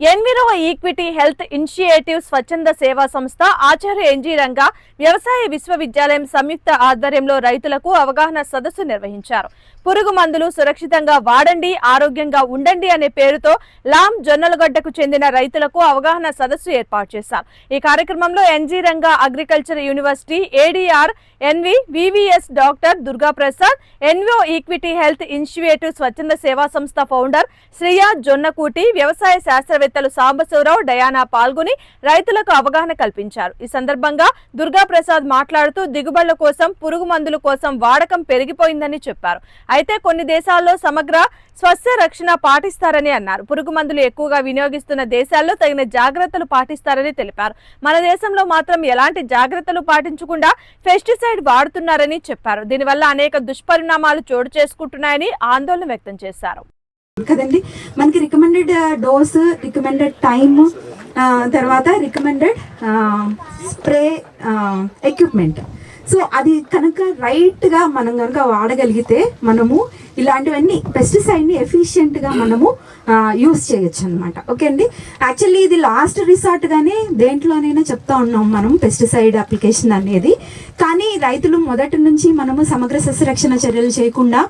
Enviro equity health initiative స్వచ్ఛంద సేవా సంస్థ ఆచార్య ఎన్జీ రంగా వ్యవసాయ విశ్వవిద్యాలయం సంయుక్త ఆధ్వర్యంలో రైతులకు అవగాహన సదస్సు నిర్వహించారు. పురుగు మందులు సురక్షితంగా వాడండి ఆరోగ్యంగా ఉండండి అనే పేరుతో లామ్ జొన్నలగడ్డకు చెందిన రైతులకు అవగాహన సదస్సు ఏర్పాటు చేశారు. ఈ కార్యక్రమంలో NG Ranga agriculture university ADR NV VVS doctor Durga Prasad enviro equity health initiative స్వచ్ఛంద సేవా సంస్థ ఫౌండర్ శ్రియా జొన్నకూటి వ్యవసాయ శాస్త్రవేత్త శాస్త్రవేత్తలు సాంబశివరావు డయానా పాల్గొని రైతులకు అవగాహన కల్పించారు. ఈ సందర్భంగా దుర్గా ప్రసాద్ మాట్లాడుతూ దిగుబడుల కోసం పురుగు మందుల కోసం వాడకం పెరిగిపోయిందని చెప్పారు. అయితే కొన్ని దేశాల్లో సమగ్ర స్వస్య రక్షణ పాటిస్తారని అన్నారు. పురుగు మందులు ఎక్కువగా వినియోగిస్తున్న దేశాల్లో తగిన జాగ్రత్తలు పాటిస్తారని తెలిపారు. మన దేశంలో మాత్రం ఎలాంటి జాగ్రత్తలు పాటించకుండా పెస్టిసైడ్ వాడుతున్నారని చెప్పారు. దీనివల్ల అనేక దుష్పరిణామాలు చోటు చేసుకుంటున్నాయని ఆందోళన వ్యక్తం చేశారు. కదండి? మనకి రికమెండెడ్ డోస్ రికమెండెడ్ టైమ్ తర్వాత రికమెండెడ్ స్ప్రే ఎక్విప్మెంట్ సో అది కనుక రైట్గా మనం కనుక వాడగలిగితే మనము ఇలాంటివన్నీ పెస్టిసైడ్ని ఎఫిషియెంట్గా మనము యూస్ చేయొచ్చు అనమాట ఓకే అండి? యాక్చువల్లీ ఇది లాస్ట్ రిసార్ట్గానే దేంట్లోనైనా చెప్తా ఉన్నాం మనం పెస్టిసైడ్ అప్లికేషన్ అనేది. కానీ రైతులు మొదటి నుంచి మనము సమగ్ర సస్యరక్షణ చర్యలు చేయకుండా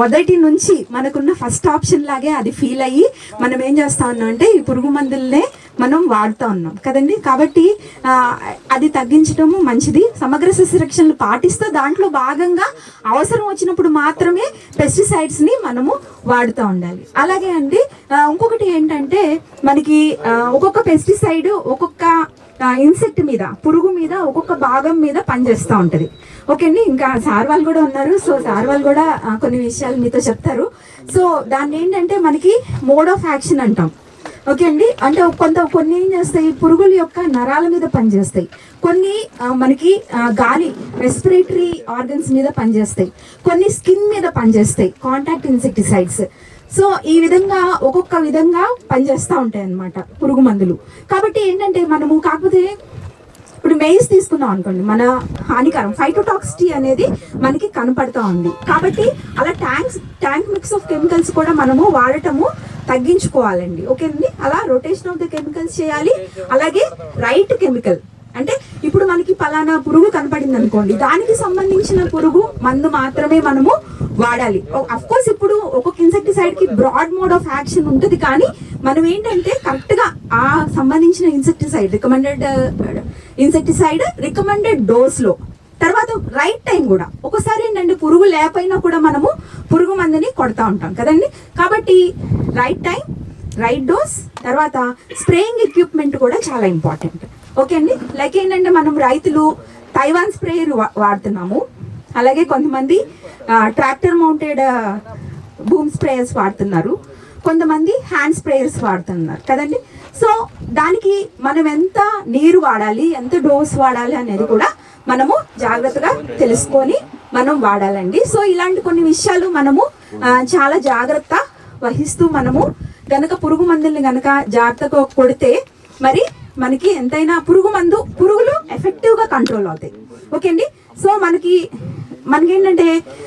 మొదటి నుంచి మనకున్న ఫస్ట్ ఆప్షన్ లాగే అది ఫీల్ అయ్యి మనం ఏం చేస్తా ఉన్నాం అంటే ఈ పురుగు మందులనే మనం వాడుతూ ఉన్నాం. కదండి? కాబట్టి అది తగ్గించడము మంచిది. సమగ్ర సస్యరక్షణలు పాటిస్తూ దాంట్లో భాగంగా అవసరం వచ్చినప్పుడు మాత్రమే పెస్టిసైడ్ పెస్టిసైడ్స్ని మనము వాడుతూ ఉండాలి. అలాగే అండి ఇంకొకటి ఏంటంటే మనకి ఒక్కొక్క పెస్టిసైడ్ ఒక్కొక్క ఇన్సెక్ట్ మీద పురుగు మీద ఒక్కొక్క భాగం మీద పనిచేస్తూ ఉంటుంది. ఓకే అండి? ఇంకా సార్ వాళ్ళు కూడా ఉన్నారు. సో సార్ వాళ్ళు కూడా కొన్ని విషయాలు మీతో చెప్తారు. సో దాన్ని ఏంటంటే మనకి మోడ్ ఆఫ్ యాక్షన్ అంటాం. ఓకే అండి? అంటే కొంత కొన్ని ఏం చేస్తాయి? పురుగుల యొక్క నరాల మీద పనిచేస్తాయి. కొన్ని మనకి గాలి రెస్పిరేటరీ ఆర్గన్స్ మీద పనిచేస్తాయి. కొన్ని స్కిన్ మీద పనిచేస్తాయి. కాంటాక్ట్ ఇన్సెక్టిసైడ్స్ సో ఈ విధంగా ఒక్కొక్క విధంగా పనిచేస్తూ ఉంటాయి అన్నమాట పురుగు మందులు. కాబట్టి ఏంటంటే మనము కాకపోతే ఇప్పుడు మెయిన్స్ తీసుకున్నాం అనుకోండి మన హానికరం. ఫైటోటాక్సిటీ అనేది మనకి కనపడతా ఉంది. కాబట్టి అలా tanks tank mix of chemicals కూడా మనము వాడటము తగ్గించుకోవాలండి. ఓకే అండి అలా రొటేషన్ ఆఫ్ ద కెమికల్స్ చేయాలి. అలాగే రైట్ కెమికల్ అంటే ఇప్పుడు మనకి పలానా పురుగు కనపడింది అనుకోండి దానికి సంబంధించిన పురుగు మందు మాత్రమే మనము వాడాలి. అఫ్ కోర్స్ ఇప్పుడు ఒక్కొక్క ఇన్సెక్టిసైడ్కి బ్రాడ్ మోడ్ ఆఫ్ యాక్షన్ ఉంటుంది కానీ మనం ఏంటంటే కరెక్ట్గా ఆ సంబంధించిన ఇన్సెక్టిసైడ్ రికమెండెడ్ ఇన్సెక్టిసైడ్ రికమెండెడ్ డోస్లో. తర్వాత రైట్ టైం కూడా. ఒకసారి ఏంటంటే పురుగు లేకపోయినా కూడా మనము పురుగు మందుని కొడతా ఉంటాం కదండి? కాబట్టి రైట్ టైం రైట్ డోస్ తర్వాత స్ప్రేయింగ్ ఎక్విప్మెంట్ కూడా చాలా ఇంపార్టెంట్ ఓకే అండి? లైక్ ఏంటంటే మనం రైతులు తైవాన్ స్ప్రేయర్ వాడుతున్నాము. అలాగే కొంతమంది ట్రాక్టర్ మౌంటెడ్ బూమ్ స్ప్రేయర్స్ వాడుతున్నారు. కొంతమంది హ్యాండ్ స్ప్రేయర్స్ వాడుతున్నారు. కదండి? సో దానికి మనం ఎంత నీరు వాడాలి ఎంత డోస్ వాడాలి అనేది కూడా మనము జాగ్రత్తగా తెలుసుకొని మనం వాడాలండి. సో ఇలాంటి కొన్ని విషయాలు మనము చాలా జాగ్రత్త వహిస్తూ మనము గనక పురుగు మందుల్ని గనక జాగ్రత్తగా కొడితే మరి మనకి ఎంతైనా పురుగు మందు పురుగులు ఎఫెక్టివ్గా కంట్రోల్ అవుతాయి. ఓకే అండి? సో మనకి మనకేంటంటే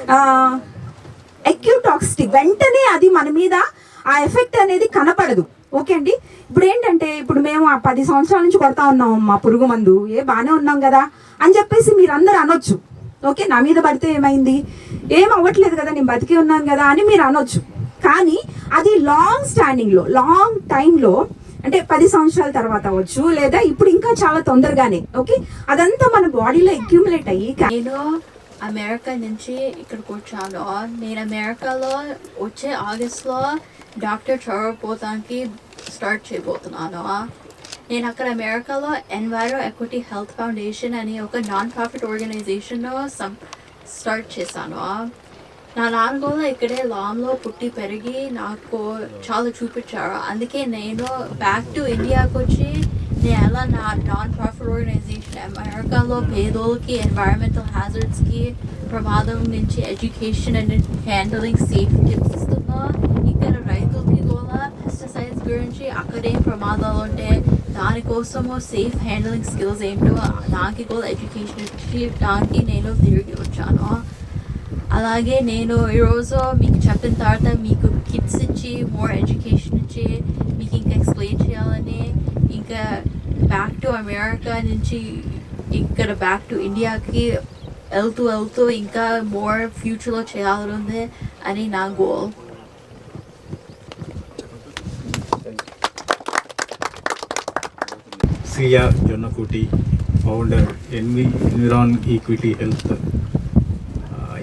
ఆ, ఎక్యూటాక్సిటీ వెంటనే అది మన మీద ఆ ఎఫెక్ట్ అనేది కనపడదు. ఓకే అండి? ఇప్పుడు ఏంటంటే ఇప్పుడు మేము ఆ పది సంవత్సరాల నుంచి కొడతా ఉన్నాం మా పురుగు మందు. ఏ బాగానే ఉన్నాం కదా? అని చెప్పేసి మీరందరూ అనొచ్చు. ఓకే నా మీద పడితే ఏమైంది? ఏం అవ్వట్లేదు కదా? నేను బతికి ఉన్నాను కదా? అని మీరు అనొచ్చు. కానీ అది లాంగ్ స్టాండింగ్లో లాంగ్ టైంలో అంటే పది సంవత్సరాల తర్వాత అవ్వచ్చు లేదా ఇప్పుడు ఇంకా చాలా తొందరగానే ఓకే అదంతా మన బాడీలో అక్యూములేట్ అయ్యి నేను అమెరికా నుంచి ఇక్కడికి వచ్చాను. నేను అమెరికాలో వచ్చే ఆగస్ట్లో డాక్టర్ చదవబోతానికి స్టార్ట్ చేయబోతున్నాను. నేను అక్కడ అమెరికాలో ఎన్వైరో ఎక్విటీ హెల్త్ ఫౌండేషన్ అని ఒక నాన్ ప్రాఫిట్ ఆర్గనైజేషన్ స్టార్ట్ చేశాను. నా నాన్న కూడా ఇక్కడే లాంలో పుట్టి పెరిగి నాకు చాలా చూపించారు. అందుకే నేను బ్యాక్ టు ఇండియాకి వచ్చి నేను ఎలా నా నాన్ ప్రాఫిట్ ఆర్గనైజేషన్ అమెరికాలో పేదోళ్ళకి ఎన్వైరన్మెంటల్ హ్యాజర్డ్స్కి ప్రమాదం నుంచి education and handling safe tips ఇస్తున్నా. ఇక్కడ రైతులకి కూడా పెస్టిసైడ్స్ గురించి అక్కడే ప్రమాదాలు ఉంటే దానికోసము సేఫ్ హ్యాండిలింగ్ స్కిల్స్ ఏంటో దానికి కూడా ఎడ్యుకేషన్ ఇచ్చి దానికి నేను తిరిగి వచ్చాను. అలాగే నేను ఈరోజు మీకు చెప్పిన తర్వాత మీకు కిట్స్ ఇచ్చి మోర్ ఎడ్యుకేషన్ ఇచ్చి మీకు ఇంకా ఎక్స్ప్లెయిన్ చేయాలని ఇంకా బ్యాక్ టు అమెరికా నుంచి ఇక్కడ బ్యాక్ టు ఇండియాకి వెళ్తూ వెళ్తూ ఇంకా మోర్ ఫ్యూచర్లో చేయాలని అని నా goal Siya Jonnakuti founder NV environ equity health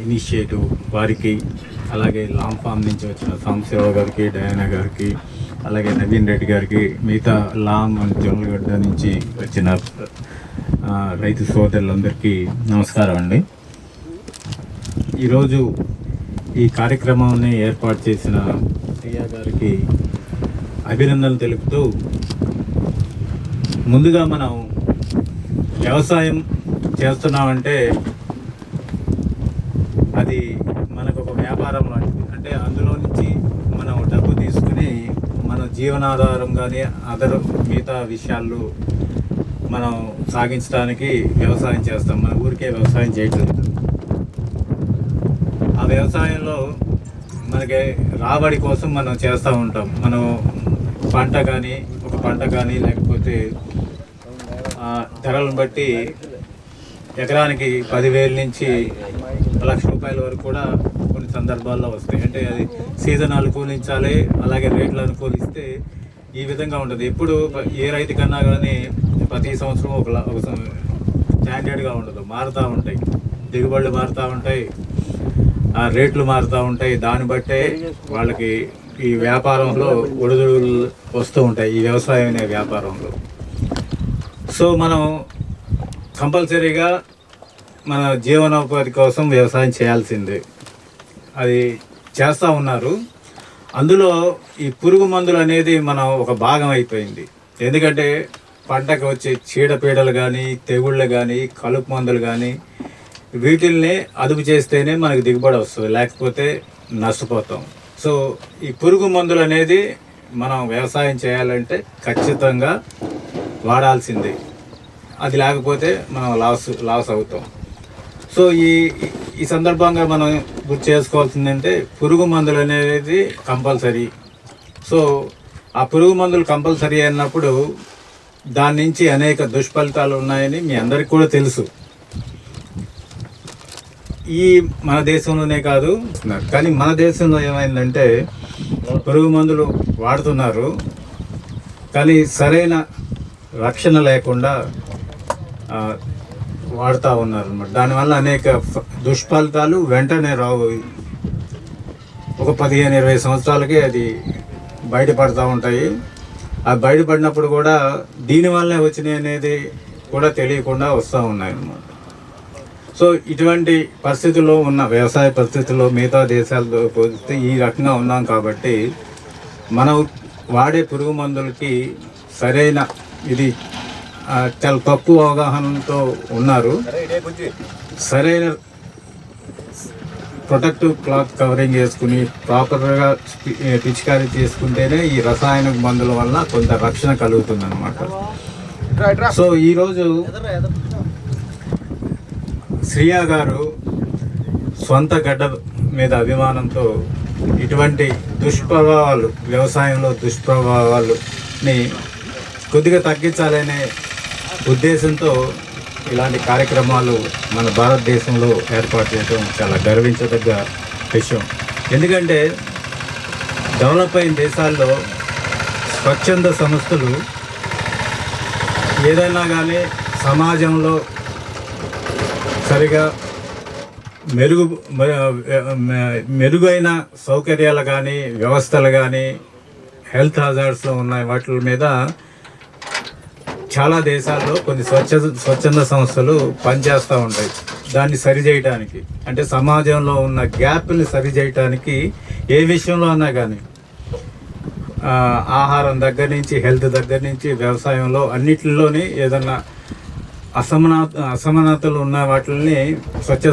initiative వారికి అలాగే లాంగ్ ఫామ్ నుంచి వచ్చిన సాంబశివ గారికి డయానా గారికి అలాగే నవీన్ రెడ్డి గారికి మిగతా లాంగ్ అండ్ జొన్నలగడ్డ నుంచి వచ్చిన రైతు సోదరులందరికీ నమస్కారం అండి. ఈరోజు ఈ కార్యక్రమాన్ని ఏర్పాటు చేసిన ప్రియా గారికి అభినందనలు తెలుపుతూ ముందుగా మనం వ్యవసాయం చేస్తున్నామంటే అది మనకు ఒక వ్యాపారం లాంటిది అంటే అందులో నుంచి మనం డబ్బు తీసుకుని మన జీవనాధారం కానీ అదర్ మిగతా విషయాల్లో మనం సాగించడానికి వ్యవసాయం చేస్తాం. మన ఊరికే వ్యవసాయం చేయట్లేదు ఆ వ్యవసాయంలో మనకి రాబడి కోసం మనం చేస్తూ ఉంటాం. మనం పంట కానీ ఒక పంట కానీ లేకపోతే ఆ, ధరలను బట్టి ఎకరానికి పదివేల నుంచి లక్ష రూపాయల వరకు కూడా సందర్భాల్లో వస్తాయి. అంటే అది సీజన్ అనుకూలించాలి అలాగే రేట్లు అనుకూలిస్తే ఈ విధంగా ఉంటుంది. ఎప్పుడు ఏ రైతు కన్నా కానీ ప్రతి సంవత్సరం ఒక ఒక సం- స్టాండర్డ్గా ఉండదు. మారుతూ ఉంటాయి. దిగుబడులు మారుతూ ఉంటాయి. ఆ రేట్లు మారుతూ ఉంటాయి. దాన్ని బట్టే వాళ్ళకి ఈ వ్యాపారంలో ఒడిదుడుగులు వస్తూ ఉంటాయి. ఈ వ్యవసాయం అనే వ్యాపారంలో. సో మనం కంపల్సరీగా మన జీవనోపాధి కోసం వ్యవసాయం చేయాల్సిందే. అది చేస్తూ ఉన్నారు. అందులో ఈ పురుగు మందులు అనేది మనం ఒక భాగం అయిపోయింది. ఎందుకంటే పంటకు వచ్చే చీడపీడలు కానీ తెగుళ్ళు కానీ కలుపు మందులు కానీ వీటిల్ని అదుపు చేస్తేనే మనకు దిగుబడి వస్తుంది. లేకపోతే నష్టపోతాం. సో ఈ పురుగు మందులు అనేది మనం వ్యవసాయం చేయాలంటే ఖచ్చితంగా వాడాల్సిందే. అది లేకపోతే మనం లాస్ లాస్ అవుతాం. సో ఈ ఈ సందర్భంగా మనం గుర్తు చేసుకోవాల్సిందంటే పురుగు మందులు అనేది కంపల్సరీ. సో ఆ పురుగు మందులు కంపల్సరీ అయినప్పుడు దాని నుంచి అనేక దుష్ఫలితాలు ఉన్నాయని మీ అందరికి కూడా తెలుసు. ఈ మన దేశంలోనే కాదు కానీ మన దేశంలో ఏమైందంటే పురుగు మందులు వాడుతున్నారు. కానీ సరైన రక్షణ లేకుండా వాడుతూ ఉన్నారు అనమాట దానివల్ల అనేక దుష్ఫలితాలు వెంటనే రావు. ఒక పదిహేను ఇరవై సంవత్సరాలకి అది బయటపడతా ఉంటాయి. ఆ బయటపడినప్పుడు కూడా దీనివల్లే వచ్చినాయి అనేది కూడా తెలియకుండా వస్తూ ఉన్నాయి అన్నమాట సో ఇటువంటి పరిస్థితుల్లో ఉన్న వ్యవసాయ పరిస్థితుల్లో మిగతా దేశాలతో పోలిస్తే ఈ రకంగా ఉన్నాం కాబట్టి మనం వాడే పురుగు మందులకి సరైన ఇది చాలా తక్కువ అవగాహనతో ఉన్నారు. సరైన ప్రొటెక్టివ్ క్లాత్ కవరింగ్ చేసుకుని ప్రాపర్గా పిచికారీ చేసుకుంటేనే ఈ రసాయన మందుల వల్ల కొంత రక్షణ కలుగుతుంది అనమాట సో ఈరోజు శ్రియా గారు సొంత గడ్డ మీద అభిమానంతో ఇటువంటి దుష్ప్రభావాలు వ్యవసాయంలో దుష్ప్రభావాలని కొద్దిగా తగ్గించాలనే ఉద్దేశంతో ఇలాంటి కార్యక్రమాలు మన భారతదేశంలో ఏర్పాటు చేయడం చాలా గర్వించదగ్గ విషయం. ఎందుకంటే డెవలప్ అయిన దేశాల్లో స్వచ్ఛంద సంస్థలు ఏదైనా కానీ సమాజంలో సరిగా మెరుగు మె- మెరుగైన సౌకర్యాలు కానీ వ్యవస్థలు కానీ హెల్త్ హాజార్డ్స్లో ఉన్నాయి వాటి మీద చాలా దేశాల్లో కొన్ని స్వచ్ఛ స్వచ్ఛంద సంస్థలు పనిచేస్తూ ఉంటాయి. దాన్ని సరిచేయటానికి. అంటే సమాజంలో ఉన్న గ్యాప్ని సరిచేయటానికి ఏ విషయంలో అన్నా కానీ ఆహారం దగ్గర నుంచి హెల్త్ దగ్గర నుంచి వ్యవసాయంలో అన్నిటిలోని ఏదన్నా అసమాన అసమానతలు ఉన్న వాటిని స్వచ్ఛ